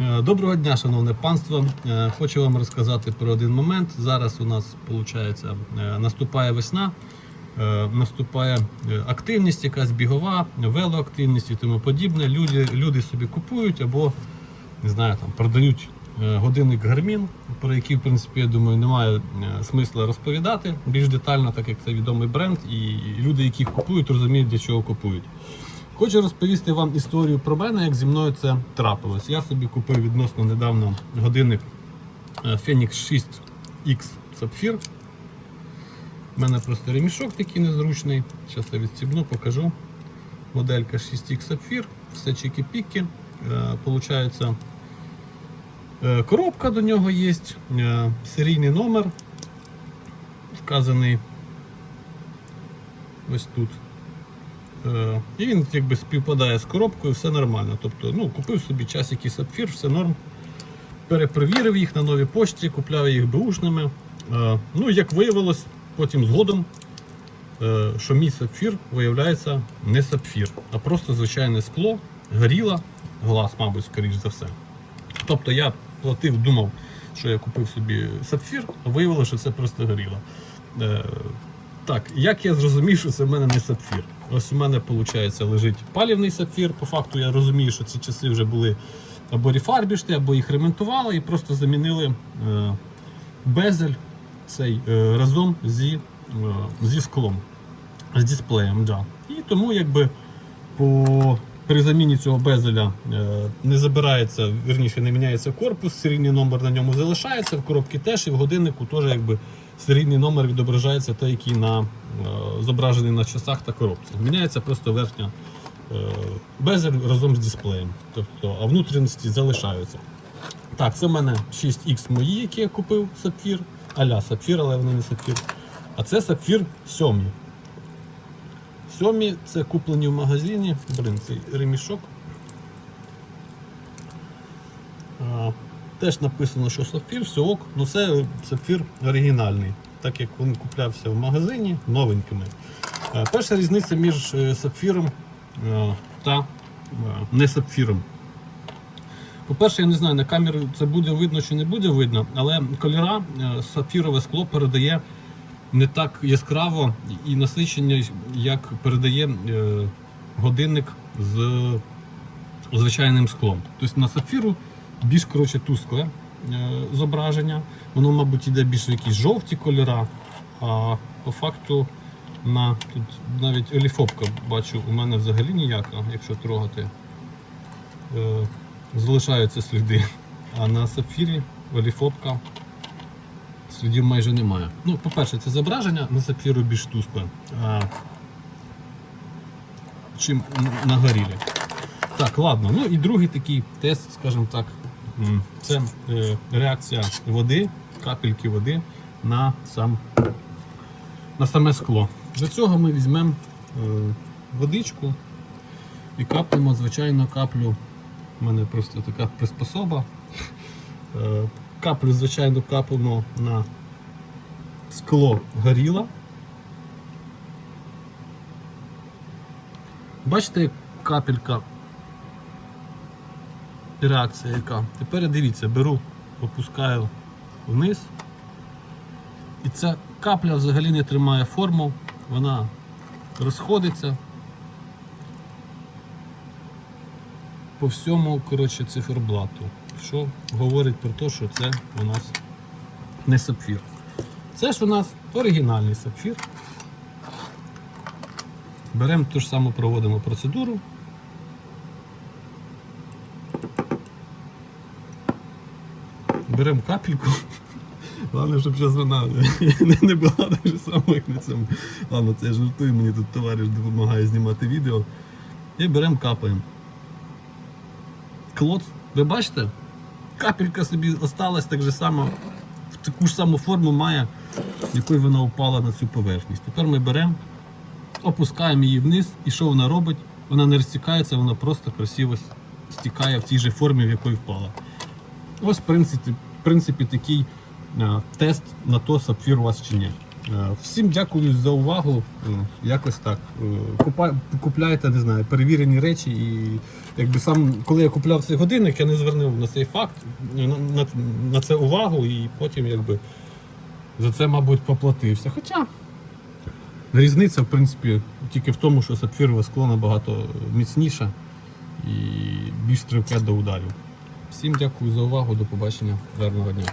Е, Доброго дня, шановне панство. Е, Хочу вам розказати про один момент. Зараз у нас виходить, наступає весна, е, наступає е, активність, якась бігова, велоактивність і тому подібне. Люди, люди собі купують або не знаю, там продають е, годинник Garmin, про який, в принципі, я думаю, немає е, смисла розповідати більш детально, так як це відомий бренд, і люди, які купують, розуміють, для чого купують. Хочу розповісти вам історію про мене, як зі мною це трапилось. Я собі купив відносно недавно годинник Phoenix 6X Sapphire. У мене просто ремішок такий незручний. Зараз я відстібну, покажу. Моделька 6X Sapphire, все чики-піки. Е, Получається, е, коробка до нього є, е, серійний номер вказаний ось тут. Е, І він якби співпадає з коробкою, все нормально. Тобто, ну, купив собі часики сапфір, все норм. Перепровірив їх на новій почті, купляв їх бушними. Е, Ну, як виявилось, потім згодом, е, що мій сапфір виявляється не сапфір, а просто звичайне скло, горіла, глаз, мабуть, скоріш за все. Тобто я платив, думав, що я купив собі сапфір, а виявилося, що це просто горіло. Так, як я зрозумів, що це в мене не сапфір. Ось у мене, виходить, лежить палівний сапфір. По факту я розумію, що ці часи вже були або рефарбішти, або їх ремонтували і просто замінили е, безель цей е, разом зі, е, зі склом, з дисплеєм. Да. І тому якби по при заміні цього безеля е, не забирається, вірніше не міняється корпус, серійний номер на ньому залишається, в коробці теж і в годиннику теж якби серійний номер відображається той, який на, е, зображений на часах та коробці. Міняється просто верхня е, безель разом з дисплеєм. Тобто, а внутрішності залишаються. Так, це в мене 6X мої, які я купив сапфір. Аля сапфір, але вони не сапфір. А це сапфір 7. Сьомі це куплені в магазині. Блин, цей ремішок. Теж написано, що сапфір, все ок, але це сапфір оригінальний, так як він куплявся в магазині новенькими. Перша різниця між е, сапфіром е, та е, не сапфіром. По-перше, я не знаю, на камері це буде видно чи не буде видно, але кольора е, сапфірове скло передає не так яскраво і насичення, як передає е, годинник з звичайним склом. Тобто на сапфіру більш коротше, тускле е, зображення, воно, мабуть, йде більш в якісь жовті кольора, а по факту на тут навіть оліфобка бачу, у мене взагалі ніяка, якщо трогати. Е, залишаються сліди. А на сапфірі оліфобка слідів майже немає. Ну, по-перше, це зображення на сапфіру більш тускле, а, чим на горілі. Так, ладно. Ну і другий такий тест, скажімо так, це е, реакція води, капельки води на, сам, на саме скло. Для цього ми візьмемо е, водичку і капнемо, звичайно, каплю. У мене просто така приспособа. Е, Каплю, звичайно, капимо на скло горіла. Бачите, як капелька реакція яка. Тепер дивіться, беру, опускаю вниз. І ця капля взагалі не тримає форму, вона розходиться по всьому коротше, циферблату. Що говорить про те, що це у нас не сапфір. Це ж у нас оригінальний сапфір. Беремо ту ж саму проводимо процедуру. Беремо капельку. Головне, щоб зараз вона не, була так же на цьому. Ладно, це я жартую, мені тут товариш допомагає знімати відео. І беремо капаємо. Клоц, ви бачите? Капелька собі осталась так же само, в таку ж саму форму має, якою вона впала на цю поверхність. Тепер ми беремо, опускаємо її вниз, і що вона робить? Вона не розтікається, вона просто красиво стікає в тій же формі, в якої впала. Ось, в принципі, в принципі такий а, тест на то, сапфір у вас чи ні. Е, Всім дякую за увагу. Е, Якось так. Е, Купляйте, не знаю, перевірені речі. І якби сам, коли я купляв цей годинник, я не звернув на цей факт, на, на це увагу, і потім якби за це, мабуть, поплатився. Хоча різниця, в принципі, тільки в тому, що сапфірове скло набагато міцніше і більш стрілке до ударів. Всім дякую за увагу, до побачення, гарного дня.